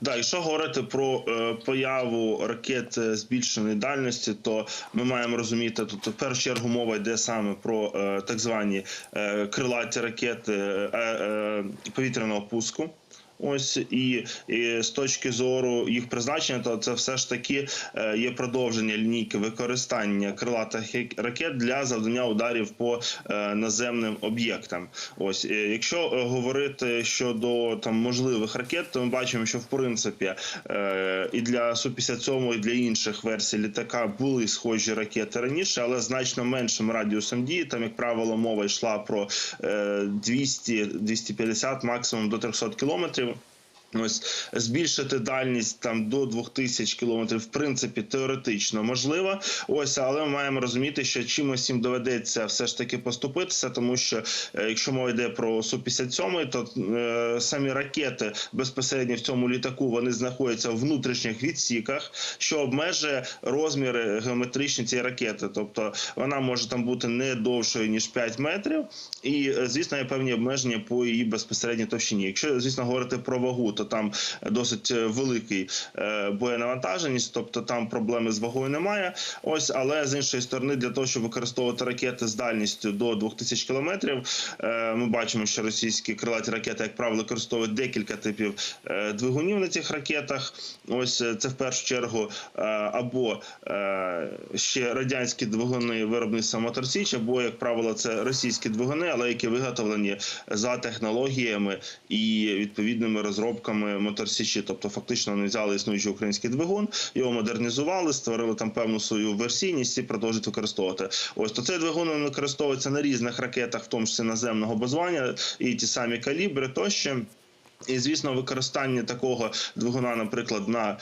Да, якщо говорити про е, появу ракет е, збільшеної дальності, то ми маємо розуміти тут в першу чергу мова йде саме про е, так звані крилаті ракети повітряного пуску. Ось і, і з точки зору їх призначення, то це все ж таки е, є продовження лінійки використання крилатих ракет для завдання ударів по е, наземним об'єктам. Ось е, якщо говорити щодо там можливих ракет, то ми бачимо, що в принципі і для су 57 і для інших версій літака були схожі ракети раніше, але значно меншим радіусом дії. Там, як правило, мова йшла про е, 200-250, максимум до 300 кілометрів. Ось збільшити дальність там до 2000 кілометрів, в принципі, теоретично можливо. Ось, але ми маємо розуміти, що чимось їм доведеться все ж таки поступитися, тому що е, якщо мова йде про су 57 то е, самі ракети безпосередньо в цьому літаку вони знаходяться в внутрішніх відсіках, що обмежує розміри геометричні цієї ракети. Тобто вона може там бути не довшою ніж 5 метрів, і е, звісно є певні обмеження по її безпосередній товщині. Якщо звісно говорити про вагу, то там досить е, великий е, боєнавантаженість, тобто там проблеми з вагою немає. Ось, але з іншої сторони, для того, щоб використовувати ракети з дальністю до 2000 кілометрів, е, ми бачимо, що російські крилаті ракети, як правило, використовують декілька типів е, двигунів на цих ракетах. Ось е, це в першу чергу е, або е, ще радянські двигуни виробництва Моторсіч, або, як правило, це російські двигуни, але які виготовлені за технологіями і відповідними розробками Моторсічі. Тобто, фактично вони взяли існуючий український двигун, його модернізували, створили там певну свою версійність і продовжують використовувати. Ось то цей двигун використовується на різних ракетах, в тому числі наземного базування, і ті самі калібри тощо. І звісно, використання такого двигуна, наприклад, на е,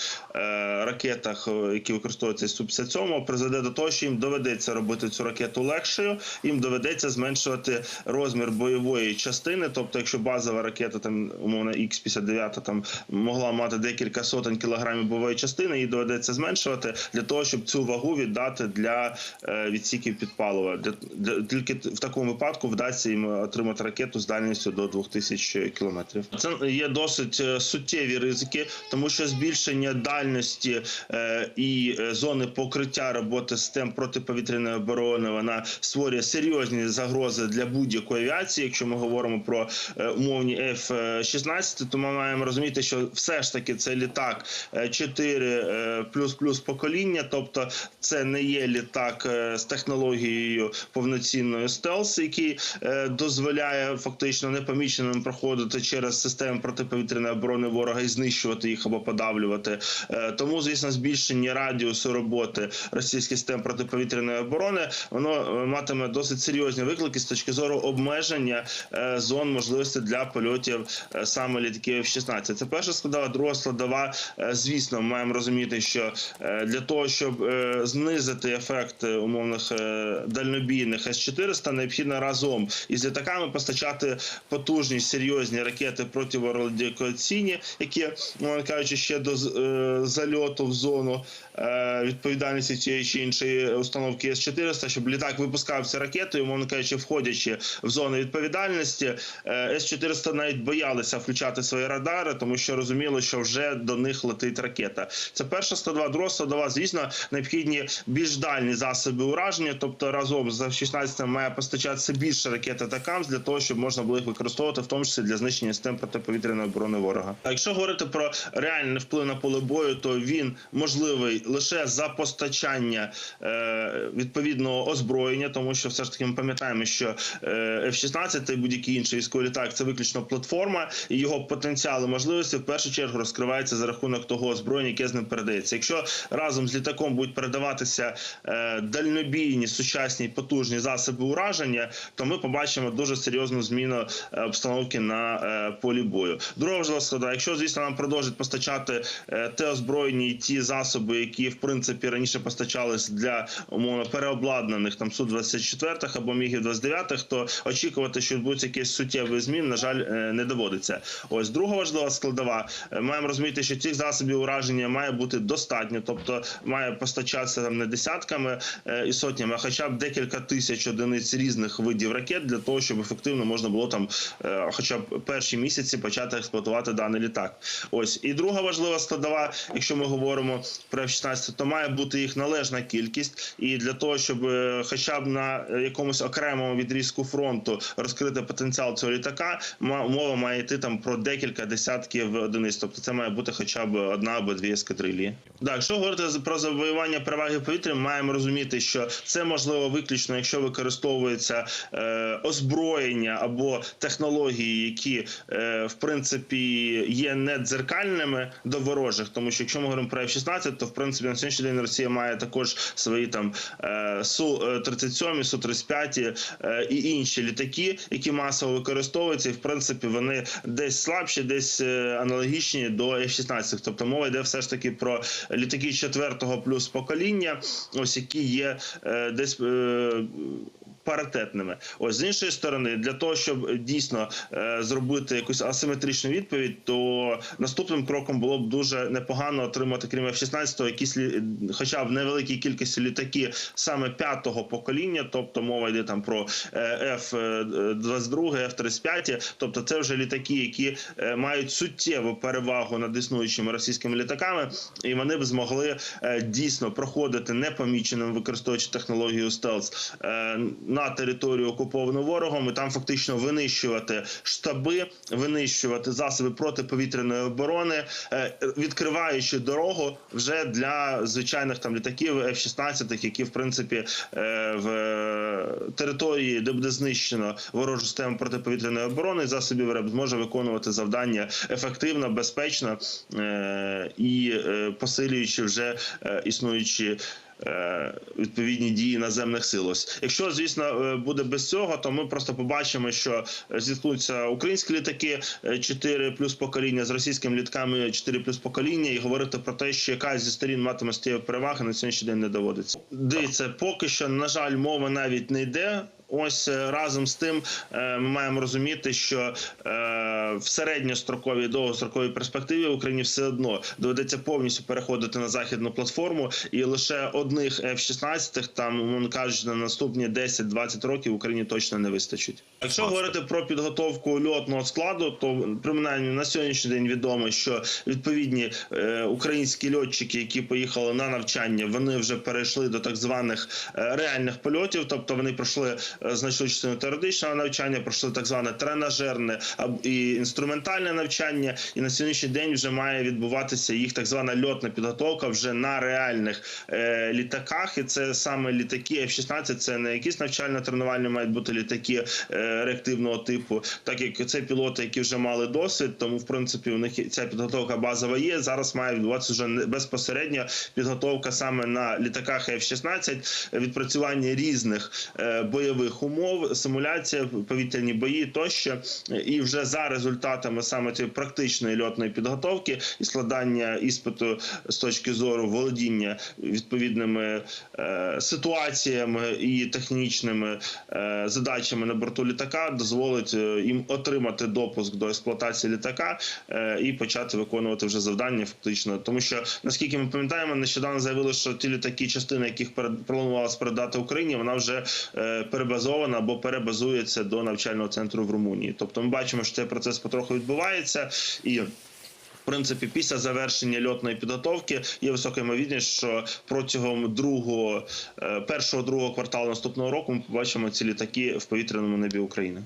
ракетах, е, які використовуються су 57 призведе до того, що їм доведеться робити цю ракету легшою, їм доведеться зменшувати розмір бойової частини. Тобто, якщо базова ракета, там умовно Х-59, там могла мати декілька сотень кілограмів бойової частини, її доведеться зменшувати для того, щоб цю вагу віддати для е, відсіків підпалива. Для, для тільки в такому випадку вдасться їм отримати ракету з дальністю до 2000 кілометрів. Це є досить е, суттєві ризики, тому що збільшення дальності е, і е, зони покриття роботи систем протиповітряної оборони вона створює серйозні загрози для будь-якої авіації. Якщо ми говоримо про умовні F-16, то ми маємо розуміти, що все ж таки це літак е, 4 е, плюс плюс покоління, тобто це не є літак з технологією повноцінної стелс, який дозволяє фактично непоміченим проходити через системи протиповітряної оборони ворога і знищувати їх або подавлювати. Е, Тому, звісно, збільшення радіусу роботи російських систем протиповітряної оборони воно е, матиме досить серйозні виклики з точки зору обмеження е, зон можливості для польотів саме літаків F-16. Це перша складова, друга складова. Звісно, ми маємо розуміти, що для того, щоб знизити ефект умовних дальнобійних С-400, необхідно разом із літаками постачати потужні серйозні ракети противорадіокаційні, які, мовно кажучи, ще до е, зальоту в зону е, відповідальності цієї чи іншої установки С-400, щоб літак випускав ці ракети, умовно кажучи, входячи в зону відповідальності, е, С-400 навіть боялися включати свої радари, тому що розуміли, що вже до них летить ракета. Це перша складова, друга складова, звісно, необхідні більш дальні засоби ураження, тобто разом з F-16 має постачатися більше ракет атакамс для того, щоб можна було їх використовувати, в тому числі для знищення систем протиповітряної оборони ворога. А якщо говорити про реальний вплив на поле бою, то він можливий лише за постачання е, відповідного озброєння, тому що все ж таки ми пам'ятаємо, що е, F-16 та будь-який інший військовий літак це виключно платформа, і його потенціал і можливості в першу чергу розкриваються за рахунок того озброєння, яке з ним передається. Якщо разом з літаком будуть передаватися е, дальнобійні сучасні потужні засоби ураження, то ми побачимо дуже серйозну зміну е, обстановки на е, полі бою. Друга важлива складова, якщо звісно нам продовжать постачати е, те озброєння і ті засоби, які в принципі раніше постачались для умовно переобладнаних там су 24 або мігів 29 то очікувати, що відбудеться якийсь суттєвий змін, на жаль, е, не доводиться. Ось друга важлива складова. Е, Маємо розуміти, що цих засобів ураження має бути достатньо, тобто має постачатися там не десятками і сотнями, а хоча б декілька тисяч одиниць різних видів ракет для того, щоб ефективно можна було там, хоча б перші місяці почати. Почати експлуатувати даний літак. Ось і друга важлива складова, якщо ми говоримо про F-16, то має бути їх належна кількість, і для того, щоб е, хоча б на якомусь окремому відрізку фронту розкрити потенціал цього літака, мова має йти там про декілька десятків одиниць. Тобто це має бути хоча б одна або дві ескадрилії. Так, якщо говорити про завоювання переваги в повітрі, ми маємо розуміти, що це можливо виключно, якщо використовується е, озброєння або технології, які е, в принципі є не дзеркальними до ворожих, тому що якщо ми говоримо про F-16, то в принципі на сьогоднішній день Росія має також свої там е, су 37 су 35 е, і інші літаки, які масово використовуються, і в принципі вони десь слабші, десь е, аналогічні до F-16. Тобто мова йде все ж таки про літаки четвертого плюс покоління, ось які є е, десь. Е, Паритетними, ось з іншої сторони, для того, щоб дійсно е, зробити якусь асиметричну відповідь, то наступним кроком було б дуже непогано отримати крім F-16 якісь хоча б невеликій кількості літаки саме п'ятого покоління, тобто мова йде там про е, F-22, F-35, тобто це вже літаки, які е, мають суттєву перевагу над існуючими російськими літаками, і вони б змогли е, дійсно проходити непоміченим, використовуючи технологію стелс. Е, на територію окуповану ворогом, і там фактично винищувати штаби, винищувати засоби протиповітряної оборони, е, відкриваючи дорогу вже для звичайних там літаків F-16, які в принципі е, в території, де буде знищено ворожу систему протиповітряної оборони, засобів РЕБ зможе виконувати завдання ефективно, безпечно е, і посилюючи вже існуючі. Е, Відповідні дії наземних сил. Ось якщо звісно е, буде без цього, то ми просто побачимо, що е, зіткнуться українські літаки е, 4 плюс покоління з російськими літками 4 плюс покоління, і говорити про те, що якась зі сторін матиме стієві переваги на сьогоднішній день не доводиться. Дивіться, поки що на жаль, мова навіть не йде. Ось е, разом з тим е, ми маємо розуміти, що е, в середньостроковій і довгостроковій перспективі Україні все одно доведеться повністю переходити на західну платформу, і лише одних F-16, там умовно кажучи, на наступні 10-20 років Україні точно не вистачить. Якщо говорити про підготовку льотного складу, то принаймні на сьогоднішній день відомо, що відповідні українські льотчики, які поїхали на навчання, вони вже перейшли до так званих реальних польотів, тобто вони пройшли значну частину теоретичного навчання, пройшли так зване тренажерне і інструментальне навчання, і на сьогоднішній день вже має відбуватися їх так звана льотна підготовка вже на реальних е, літаках. І це саме літаки F-16, це не якісь навчально-тренувальні мають бути літаки е, реактивного типу, так як це пілоти, які вже мали досвід, тому в принципі у них ця підготовка базова є. Зараз має відбуватися вже безпосередньо підготовка саме на літаках F-16, е, відпрацювання різних е, бойових умов, симуляція, повітряні бої тощо. І вже за результатами саме цієї практичної льотної підготовки і складання іспиту з точки зору володіння відповідними е, ситуаціями і технічними е, задачами на борту літака дозволить е, їм отримати допуск до експлуатації літака е, і почати виконувати вже завдання фактично. Тому що наскільки ми пам'ятаємо, нещодавно заявили, що ті літаки, частини яких планувалось передати Україні, вона вже е, перебазована або перебазується до навчального центру в Румунії. Тобто, ми бачимо, що цей процес потроху відбувається і. В принципі, після завершення льотної підготовки є висока ймовірність, що протягом другого, е, першого другого кварталу наступного року ми побачимо ці літаки в повітряному небі України.